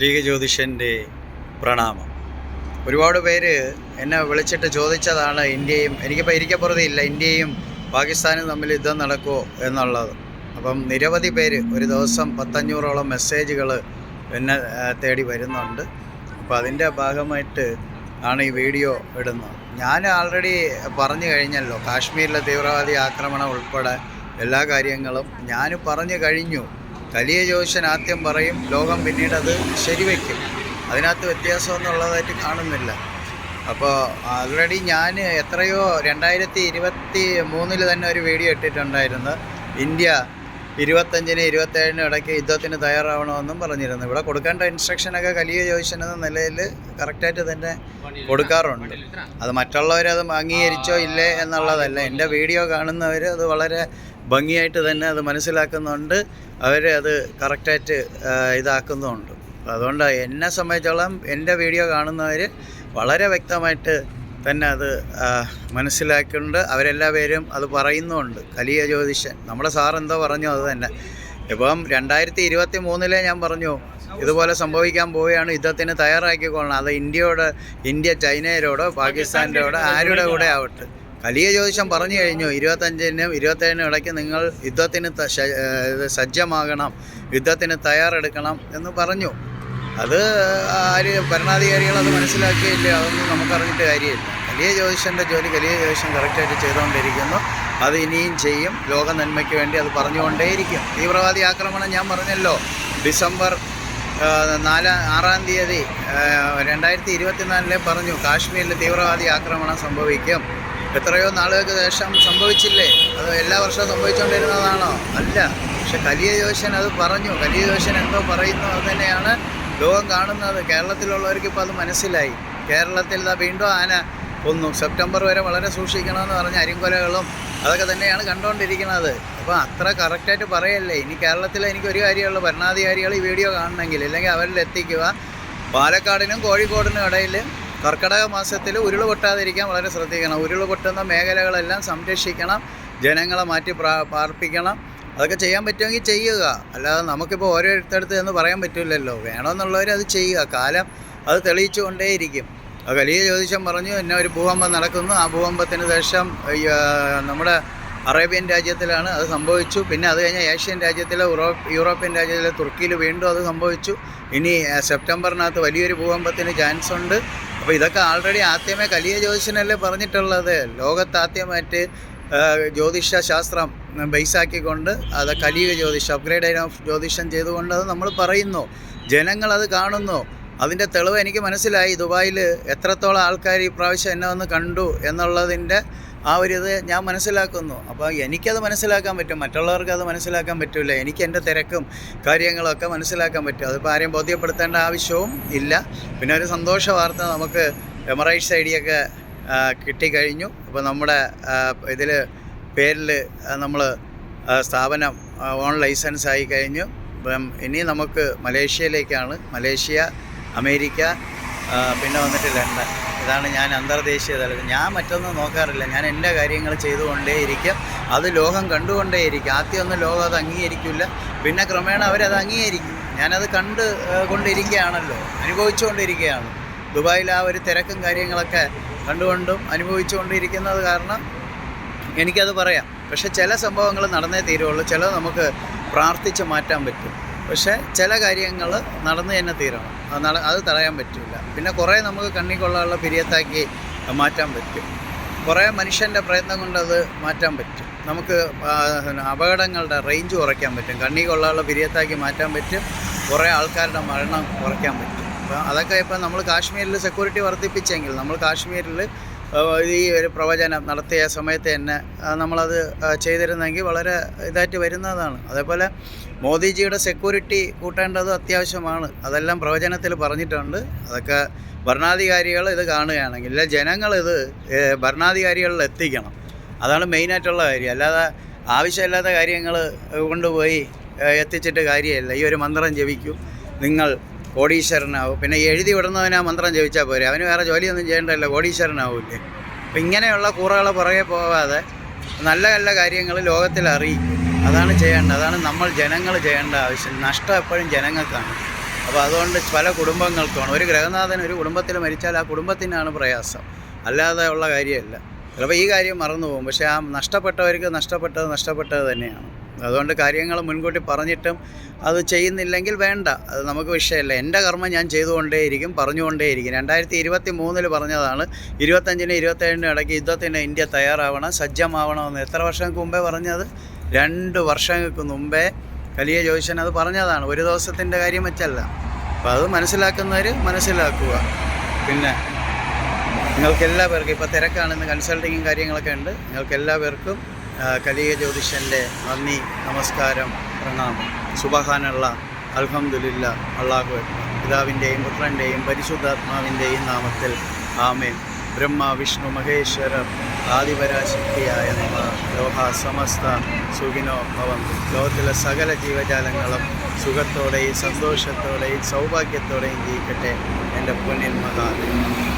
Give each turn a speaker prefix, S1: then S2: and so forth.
S1: League ജ്യോതിഷന്റെ പ്രണാമം. ഒരുപാട് പേര് എന്നെ വിളിച്ചിട്ട് ചോദിച്ചതാണ് ഇന്ത്യയും എനിക്കിപ്പോൾ ഇരിക്കപ്പുറതി ഇല്ല ഇന്ത്യയും പാകിസ്ഥാനും തമ്മിൽ യുദ്ധം നടക്കുമോ എന്നുള്ളത്. അപ്പം നിരവധി പേര് ഒരു ദിവസം പത്തഞ്ഞൂറോളം മെസ്സേജുകൾ എന്നെ തേടി വരുന്നുണ്ട്. അപ്പോൾ അതിന്റെ ഭാഗമായിട്ട് ആണ് ഈ വീഡിയോ ഇടുന്നത്. ഞാൻ ആൾറെഡി പറഞ്ഞു കഴിഞ്ഞല്ലോ കാശ്മീരിലെ തീവ്രവാദി ആക്രമണം ഉൾപ്പെടെ എല്ലാ കാര്യങ്ങളും. ഞാൻ പറഞ്ഞു കഴിഞ്ഞു കലിയ ജോഷൻ ആദ്യം പറയും ലോകം പിന്നീട് അത് ശരിവെക്കും. അതിനകത്ത് വ്യത്യാസം എന്നുള്ളതായിട്ട് കാണുന്നില്ല. അപ്പോൾ ആൾറെഡി ഞാൻ എത്രയോ രണ്ടായിരത്തി ഇരുപത്തി മൂന്നിൽ തന്നെ ഒരു വീഡിയോ ഇട്ടിട്ടുണ്ടായിരുന്നു. ഇന്ത്യ ഇരുപത്തഞ്ചിന് ഇരുപത്തേഴിന് ഇടയ്ക്ക് യുദ്ധത്തിന് തയ്യാറാവണമെന്നും പറഞ്ഞിരുന്നു. ഇവിടെ കൊടുക്കേണ്ട ഇൻസ്ട്രക്ഷനൊക്കെ കലിയ എന്ന നിലയിൽ കറക്റ്റായിട്ട് തന്നെ കൊടുക്കാറുണ്ട്. അത് മറ്റുള്ളവരത് അംഗീകരിച്ചോ ഇല്ലേ എന്നുള്ളതല്ല. എന്റെ വീഡിയോ കാണുന്നവർ അത് വളരെ ഭംഗിയായിട്ട് തന്നെ അത് മനസ്സിലാക്കുന്നുണ്ട്. അവർ അത് കറക്റ്റായിട്ട് ഇതാക്കുന്നുമുണ്ട് അതുകൊണ്ട് എന്നെ സംബന്ധിച്ചോളം എന്റെ വീഡിയോ കാണുന്നവർ വളരെ വ്യക്തമായിട്ട് തന്നെ അത് മനസ്സിലാക്കിയിട്ടുണ്ട് അവരെല്ലാ പേരും അത് പറയുന്നുമുണ്ട് കലിയ ജ്യോതിഷൻ. നമ്മുടെ സാർ എന്തോ പറഞ്ഞു അത് തന്നെ. ഇപ്പം രണ്ടായിരത്തി ഇരുപത്തി മൂന്നിലെ ഞാൻ പറഞ്ഞു ഇതുപോലെ സംഭവിക്കാൻ പോവുകയാണ്. യുദ്ധത്തിന് തയ്യാറാക്കിക്കൊള്ളണം. അത് ഇന്ത്യയോട് ഇന്ത്യ ചൈനയോടോ പാകിസ്ഥാന്റെയോടോ ആരുടെ കൂടെ ആവട്ടെ കലിയ ജ്യോതിഷം പറഞ്ഞു കഴിഞ്ഞു. ഇരുപത്തഞ്ചിനും ഇരുപത്തേഴിനും ഇടയ്ക്ക് നിങ്ങൾ യുദ്ധത്തിന് സജ്ജമാകണം യുദ്ധത്തിന് തയ്യാറെടുക്കണം എന്ന് പറഞ്ഞു. അത് ആര് ഭരണാധികാരികൾ അത് മനസ്സിലാക്കിയില്ല. അതൊന്നും നമുക്കറിഞ്ഞിട്ട് കാര്യമില്ല. കലിയ ജ്യോതിഷന്റെ ജോലി കലിയ ജ്യോതിഷം കറക്റ്റായിട്ട് ചെയ്തുകൊണ്ടിരിക്കുന്നു. അത് ഇനിയും ചെയ്യും. ലോക നന്മയ്ക്ക് വേണ്ടി അത് പറഞ്ഞുകൊണ്ടേയിരിക്കും. തീവ്രവാദി ആക്രമണം ഞാൻ പറഞ്ഞല്ലോ. ഡിസംബർ നാലാം ആറാം തീയതി രണ്ടായിരത്തി ഇരുപത്തിനാലിലെ പറഞ്ഞു കാശ്മീരിൽ തീവ്രവാദി ആക്രമണം സംഭവിക്കും. എത്രയോ നാളുകൾക്ക് ശേഷം സംഭവിച്ചില്ലേ? അത് എല്ലാ വർഷവും സംഭവിച്ചുകൊണ്ടിരുന്നതാണോ? അല്ല. പക്ഷെ കലിയ ജോഷൻ അത് പറഞ്ഞു. കലിയ ജോഷൻ എന്തോ പറയുന്നു അത് തന്നെയാണ് ലോകം കാണുന്നത്. കേരളത്തിലുള്ളവർക്ക് ഇപ്പോൾ അത് മനസ്സിലായി. കേരളത്തിൽ വീണ്ടും ആന കൊന്നു. സെപ്റ്റംബർ വരെ വളരെ സൂക്ഷിക്കണമെന്ന് പറഞ്ഞ അരിങ്കൊലകളും അതൊക്കെ തന്നെയാണ് കണ്ടുകൊണ്ടിരിക്കുന്നത്. അപ്പോൾ അത്ര കറക്റ്റായിട്ട് പറയല്ലേ? ഇനി കേരളത്തിൽ എനിക്ക് ഒരു കാര്യമുള്ളൂ ഭരണാധികാരികൾ ഈ വീഡിയോ കാണണമെങ്കിൽ ഇല്ലെങ്കിൽ അവരിൽ എത്തിക്കുക. പാലക്കാടിനും കോഴിക്കോടിനും ഇടയിൽ കർക്കിടക മാസത്തിൽ ഉരുൾ പൊട്ടാതിരിക്കാൻ വളരെ ശ്രദ്ധിക്കണം. ഉരുൾ പൊട്ടുന്ന മേഖലകളെല്ലാം സംരക്ഷിക്കണം. ജനങ്ങളെ മാറ്റി പാർപ്പിക്കണം. അതൊക്കെ ചെയ്യാൻ പറ്റുമെങ്കിൽ ചെയ്യുക. അല്ലാതെ നമുക്കിപ്പോൾ ഓരോരുത്തടുത്ത് എന്ന് പറയാൻ പറ്റില്ലല്ലോ. വേണമെന്നുള്ളവർ അത് ചെയ്യുക. കാലം അത് തെളിയിച്ചുകൊണ്ടേയിരിക്കും. വലിയ ജ്യോതിഷം പറഞ്ഞു എന്നെ ഒരു ഭൂകമ്പം നടക്കുന്നു. ആ ഭൂകമ്പത്തിന് ശേഷം നമ്മുടെ അറേബ്യൻ രാജ്യത്തിലാണ് അത് സംഭവിച്ചു. പിന്നെ അത് കഴിഞ്ഞാൽ ഏഷ്യൻ രാജ്യത്തിലെ യൂറോപ്യൻ രാജ്യത്തിലെ തുർക്കിയിൽ വീണ്ടും അത് സംഭവിച്ചു. ഇനി സെപ്റ്റംബറിനകത്ത് വലിയൊരു ഭൂകമ്പത്തിന് ചാൻസ് ഉണ്ട് അപ്പോൾ ഇതൊക്കെ ആൾറെഡി ആദ്യമേ കലിയ ജ്യോതിഷനല്ലേ പറഞ്ഞിട്ടുള്ളത്. ലോകത്ത് ആദ്യമായിട്ട് ജ്യോതിഷ ശാസ്ത്രം ബേസാക്കിക്കൊണ്ട് അത് കലിയ ജ്യോതിഷം അപ്ഗ്രേഡ് ഓഫ് ജ്യോതിഷം ചെയ്തുകൊണ്ട് അത് നമ്മൾ പറയുന്നു. ജനങ്ങളത് കാണുന്നു. അതിന്റെ തെളിവ് എനിക്ക് മനസ്സിലായി. ദുബായിൽ എത്രത്തോളം ആൾക്കാർ ഈ പ്രാവശ്യം എന്നെ വന്ന് കണ്ടു എന്നുള്ളതിന്റെ ആ ഒരു ഇത് ഞാൻ മനസ്സിലാക്കുന്നു. അപ്പോൾ എനിക്കത് മനസ്സിലാക്കാൻ പറ്റും. മറ്റുള്ളവർക്ക് അത് മനസ്സിലാക്കാൻ പറ്റില്ല എനിക്ക് എന്റെ തിരക്കും കാര്യങ്ങളൊക്കെ മനസ്സിലാക്കാൻ പറ്റും. അതിപ്പോൾ ആരെയും ബോധ്യപ്പെടുത്തേണ്ട ആവശ്യവും ഇല്ല. പിന്നെ ഒരു സന്തോഷ വാർത്ത നമുക്ക് എമറൈറ്റ്സ് ഐ ഡിയൊക്കെ കിട്ടിക്കഴിഞ്ഞു. അപ്പോൾ നമ്മുടെ ഇതിൽ പേരിൽ നമ്മൾ സ്ഥാപനം ഓൺ ലൈസൻസ് ആയി കഴിഞ്ഞു. അപ്പം ഇനി നമുക്ക് മലേഷ്യയിലേക്കാണ്. മലേഷ്യ അമേരിക്ക പിന്നെ വന്നിട്ട് ലണ്ടൻ. ഇതാണ് ഞാൻ അന്തർദേശീയ തലത്തിൽ. ഞാൻ മറ്റൊന്നും നോക്കാറില്ല. ഞാൻ എന്റെ കാര്യങ്ങൾ ചെയ്തുകൊണ്ടേയിരിക്കും. അത് ലോകം കണ്ടുകൊണ്ടേയിരിക്കും. ആദ്യമൊന്നും ലോകം അത് അംഗീകരിക്കില്ല. പിന്നെ ക്രമേണ അവരത് അംഗീകരിക്കും. ഞാനത് കണ്ട് കൊണ്ടിരിക്കുകയാണല്ലോ. അനുഭവിച്ചുകൊണ്ടിരിക്കുകയാണ്. ദുബായിൽ ആ ഒരു തിരക്കും കാര്യങ്ങളൊക്കെ കണ്ടുകൊണ്ടും അനുഭവിച്ചുകൊണ്ടിരിക്കുന്നത് കാരണം എനിക്കത് പറയാം. പക്ഷെ ചില സംഭവങ്ങൾ നടന്നേ തീരുള്ളൂ. ചിലത് നമുക്ക് പ്രാർത്ഥിച്ച് മാറ്റാൻ പറ്റും. പക്ഷേ ചില കാര്യങ്ങൾ നടന്നു തന്നെ തീരണം. അത് തടയാൻ പറ്റില്ല. പിന്നെ കുറേ നമുക്ക് കണ്ണി കൊള്ളാനുള്ള പിരിയത്താക്കി മാറ്റാൻ പറ്റും. കുറേ മനുഷ്യന്റെ പ്രയത്നം കൊണ്ട് അത് മാറ്റാൻ പറ്റും. നമുക്ക് അപകടങ്ങളുടെ റേഞ്ച് കുറയ്ക്കാൻ പറ്റും. കണ്ണി കൊള്ളാനുള്ള പിരിയത്താക്കി മാറ്റാൻ പറ്റും. കുറേ ആൾക്കാരുടെ മരണം കുറയ്ക്കാൻ പറ്റും. അപ്പോൾ അതൊക്കെ ഇപ്പം നമ്മൾ കാശ്മീരിൽ സെക്യൂരിറ്റി വർദ്ധിപ്പിച്ചെങ്കിൽ നമ്മൾ കാശ്മീരിൽ ഈ ഒരു പ്രവചനം നടത്തിയ സമയത്ത് തന്നെ നമ്മളത് ചെയ്തിരുന്നെങ്കിൽ വളരെ ഇതായിട്ട് വരുന്നതാണ്. അതേപോലെ മോദിജിയുടെ സെക്യൂരിറ്റി കൂട്ടേണ്ടത് അത്യാവശ്യമാണ്. അതെല്ലാം പ്രവചനത്തിൽ പറഞ്ഞിട്ടുണ്ട്. അതൊക്കെ ഭരണാധികാരികൾ ഇത് കാണുകയാണെങ്കിൽ ജനങ്ങളിത് ഭരണാധികാരികളിൽ എത്തിക്കണം. അതാണ് മെയിനായിട്ടുള്ള കാര്യം. അല്ലാതെ ആവശ്യമില്ലാത്ത കാര്യങ്ങൾ കൊണ്ടുപോയി എത്തിച്ചിട്ട് കാര്യമില്ല. ഈ ഒരു മന്ത്രം ജപിക്കും. നിങ്ങൾ കോടീശ്വരനാവും. പിന്നെ എഴുതി വിടുന്നവനാ മന്ത്രം ജപിച്ചാൽ പോരെ. അവന് വേറെ ജോലിയൊന്നും ചെയ്യേണ്ടല്ലോ കോടീശ്വരനാവൂല്ലേ? അപ്പം ഇങ്ങനെയുള്ള കൂറകളെ പുറകെ പോവാതെ നല്ല നല്ല കാര്യങ്ങൾ ലോകത്തിൽ അറിയിക്കും. അതാണ് ചെയ്യേണ്ടത്. അതാണ് നമ്മൾ ജനങ്ങൾ ചെയ്യേണ്ട ആവശ്യം. നഷ്ടം എപ്പോഴും ജനങ്ങൾക്കാണ്. അപ്പോൾ അതുകൊണ്ട് പല കുടുംബങ്ങൾക്കുമാണ് ഒരു ഗ്രഹനാഥൻ ഒരു കുടുംബത്തിൽ മരിച്ചാൽ ആ കുടുംബത്തിനാണ് പ്രയാസം. അല്ലാതെ ഉള്ള കാര്യമല്ല. ചിലപ്പോൾ ഈ കാര്യം മറന്നു പോകും പക്ഷേ ആ നഷ്ടപ്പെട്ടവർക്ക് നഷ്ടപ്പെട്ടത് നഷ്ടപ്പെട്ടത് തന്നെയാണ്. അതുകൊണ്ട് കാര്യങ്ങൾ മുൻകൂട്ടി പറഞ്ഞിട്ടും അത് ചെയ്യുന്നില്ലെങ്കിൽ വേണ്ട. അത് നമുക്ക് വിഷയമല്ല. എന്റെ കർമ്മം ഞാൻ ചെയ്തുകൊണ്ടേയിരിക്കും പറഞ്ഞുകൊണ്ടേയിരിക്കും. രണ്ടായിരത്തി ഇരുപത്തി മൂന്നിൽ പറഞ്ഞതാണ് ഇരുപത്തഞ്ചിന് ഇരുപത്തേഴിനും ഇടയ്ക്ക് യുദ്ധത്തിന് ഇന്ത്യ തയ്യാറാവണം സജ്ജമാവണമെന്ന്. എത്ര വർഷങ്ങൾക്ക് മുമ്പേ പറഞ്ഞത്? രണ്ട് വർഷങ്ങൾക്ക് മുമ്പേ കലിയ ജോയിഷൻ അത് പറഞ്ഞതാണ്. ഒരു ദിവസത്തിന്റെ കാര്യം വെച്ചല്ല. അപ്പോൾ അത് മനസ്സിലാക്കുന്നവർ മനസ്സിലാക്കുക. പിന്നെ നിങ്ങൾക്ക് എല്ലാ പേർക്കും ഇപ്പോൾ തിരക്കാണെന്ന് കൺസൾട്ടിങ്ങും കാര്യങ്ങളൊക്കെ ഉണ്ട്. നിങ്ങൾക്ക് എല്ലാ പേർക്കും ആ, കലിക ജ്യോതിഷന്റെ നന്ദി നമസ്കാരം പ്രണാമം. സുബഹാനുള്ള അൽഹംദുലില്ല അള്ളാഹു പിതാവിന്റെയും പുത്രന്റെയും പരിശുദ്ധാത്മാവിന്റെയും നാമത്തിൽ ആമേ ബ്രഹ്മ വിഷ്ണു മഹേശ്വരർ ആദിപരാശക്തിയായ നിങ്ങൾ ലോഹ സമസ്ത സുഖിനോ ഭവന്തു. ലോകത്തിലെ സകല ജീവജാലങ്ങളും സുഖത്തോടെയും സന്തോഷത്തോടെയും സൗഭാഗ്യത്തോടെയും ജീവിക്കട്ടെ എന്റെ പൊന്നിൻ മഹാദേവൻ